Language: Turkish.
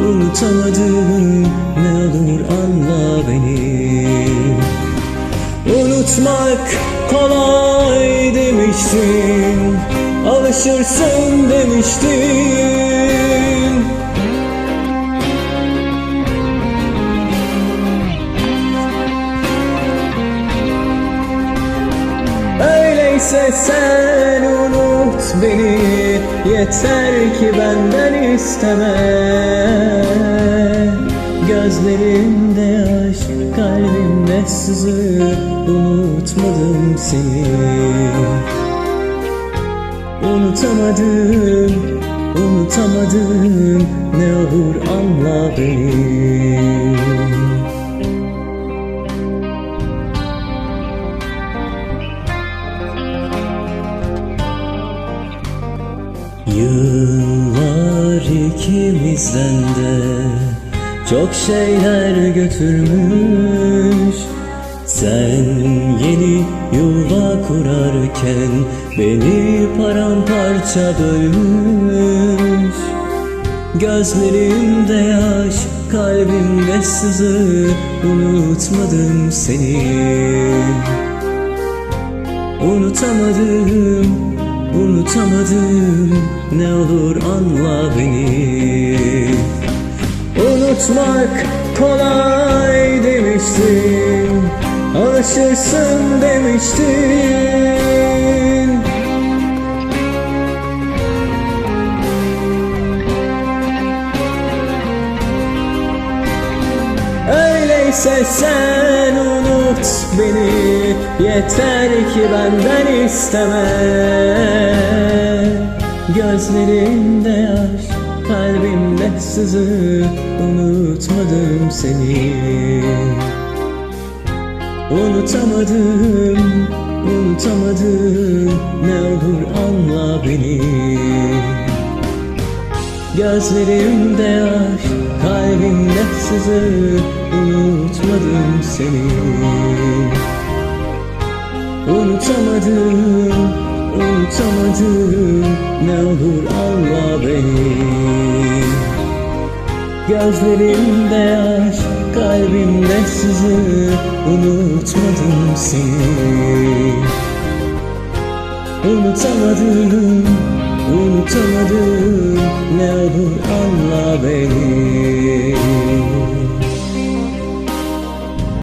unutamadım Ne olur anla beni. Unutmak kolay demiştin Alışırsın demiştin Öyleyse sen unut beni Yeter ki benden isteme. Gözlerimde yaş, kalbimde sızı Unutmadım seni. Unutamadım, unutamadım Ne olur anla beni ikimizden de çok şeyler götürmüş. Sen yeni yuva kurarken beni paramparça bölmüş. Gözlerimde yaş, kalbimde sızı Unutmadım seni. Unutamadım, unutamadım Ne olur anla beni. Unutmak kolay demiştin Alışırsın demiştin Öyleyse sen unut beni Yeter ki benden isteme. Gözlerimde yaş Kalbimde sızı Unutmadım seni. Unutamadım Unutamadım Ne olur anla beni Gözlerimde yaş, kalbimde sızı Unutmadım seni. Unutamadım, unutamadım Ne olur anla beni. Gözlerimde yaş, kalbimde sızı Unutmadım seni. Unutamadım, unutamadım Ne olur anla beni